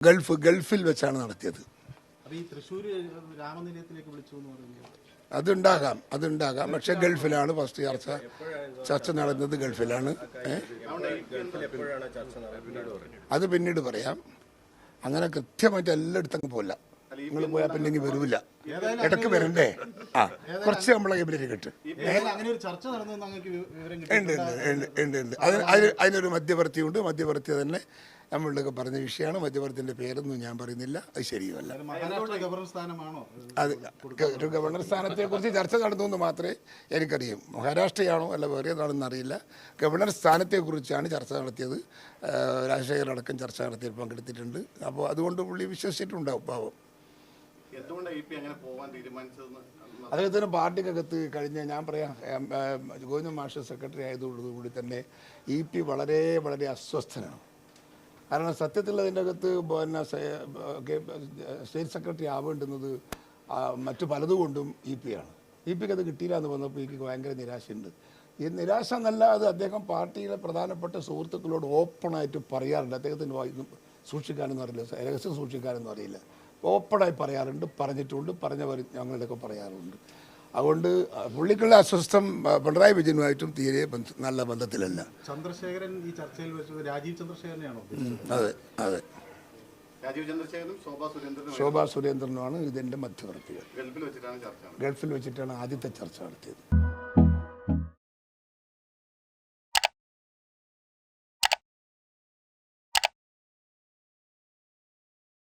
Gulf ഗൾഫിൽ വെച്ചാണ് നടത്തിയത്. അതുണ്ടാകാം അതുണ്ടാകാം. പക്ഷെ ഗൾഫിലാണ് ഫസ്റ്റ് ചർച്ച ചർച്ച നടന്നത് ഗൾഫിലാണ്. ഏ? അത് പിന്നീട് പറയാം. അങ്ങനെ കൃത്യമായിട്ട് എല്ലായിടത്തും പോല നിങ്ങൾ പോയാൽ പിന്നെ വരൂല. ഇടയ്ക്ക് വരണ്ടേ? ആ. കുറച്ച് നമ്മളെ ഇവരെ കിട്ടും. ഏതായാലും അങ്ങനെ ഒരു ചർച്ച നടന്നു അങ്ങക്ക് വി- വിവരം കിട്ടി. ഉണ്ട് ഉണ്ട് ഉണ്ട് അതിന് അതിന് അതിനൊരു മധ്യവർത്തിയുണ്ട് മധ്യവർത്തി തന്നെ നമ്മളിലൊക്കെ പറഞ്ഞ വിഷയമാണ്. മധ്യവർത്തിന്റെ പേരൊന്നും ഞാൻ പറയുന്നില്ല. അത് ശരിയുമല്ല. മഹാരാഷ്ട്ര ഗവർണർ അത് ഒരു ഗവർണർ സ്ഥാനത്തെക്കുറിച്ച് ചർച്ച നടന്നു എന്ന് മാത്രമേ എനിക്കറിയും. മഹാരാഷ്ട്രയാണോ അല്ല വേറെ ഏതാണെന്ന് അറിയില്ല. ഗവർണർ സ്ഥാനത്തെക്കുറിച്ചാണ് ചർച്ച നടത്തിയത്. രാജശേഖരടക്കം രാജശേഖർ അടക്കം ചർച്ച നടത്തിയതിൽ പങ്കെടുത്തിട്ടുണ്ട്. അപ്പോൾ അതുകൊണ്ട് പുള്ളി വിശ്വസിച്ചിട്ടുണ്ടാവും പാവം. അദ്ദേഹത്തിന് പാർട്ടിക്കകത്ത് കഴിഞ്ഞ ഞാൻ പറയാം ഗോവിന്ദൻ മാഷ സെക്രട്ടറി ആയതോടുകൂടി തന്നെ ഇ പി വളരെ വളരെ അസ്വസ്ഥനാണ്. കാരണം സത്യത്തിൽ അതിന്റെ അകത്ത് പിന്നെ സ്റ്റേറ്റ് സെക്രട്ടറി ആവേണ്ടുന്നത് മറ്റു പലതുകൊണ്ടും ഇ പി ആണ്. ഇ പിക്ക് അത് കിട്ടിയില്ല എന്ന് വന്നപ്പോൾ ഇ പിക്ക് ഭയങ്കര നിരാശയുണ്ട്. ഈ നിരാശ എന്നല്ല അത് അദ്ദേഹം പാർട്ടിയിലെ പ്രധാനപ്പെട്ട സുഹൃത്തുക്കളോട് ഓപ്പണായിട്ട് പറയാറുണ്ട്. അദ്ദേഹത്തിന് സൂക്ഷിക്കാനൊന്നും അറിയില്ല രഹസ്യം സൂക്ഷിക്കാനൊന്നും അറിയില്ല. ഓപ്പണായി പറയാറുണ്ട് പറഞ്ഞിട്ടുണ്ട് പറഞ്ഞവർ ഞങ്ങളുടെയൊക്കെ പറയാറുണ്ട്. അതുകൊണ്ട് പുള്ളിക്കുള്ള അസ്വസ്ഥം പിണറായി വിജയനുമായിട്ടും തീരെ നല്ല ബന്ധത്തിലല്ല. ചന്ദ്രശേഖരൻ ഈ ചർച്ചയിൽ വെച്ചത് രാജീവ് ചന്ദ്രശേഖരനെയാണോ ഉദ്ദേശിച്ചത്? അതെ അതെ. രാജീവ് ചന്ദ്രശേഖരനും ശോഭാ സുരേന്ദ്രനും ശോഭാ സുരേന്ദ്രനുമാണ് ഇതിന്റെ മധ്യവർത്തികൾ. ഗൾഫിൽ വെച്ചിട്ടാണ് ചർച്ച ഗൾഫിൽ വെച്ചിട്ടാണ് ആദ്യത്തെ ചർച്ച നടത്തിയത്.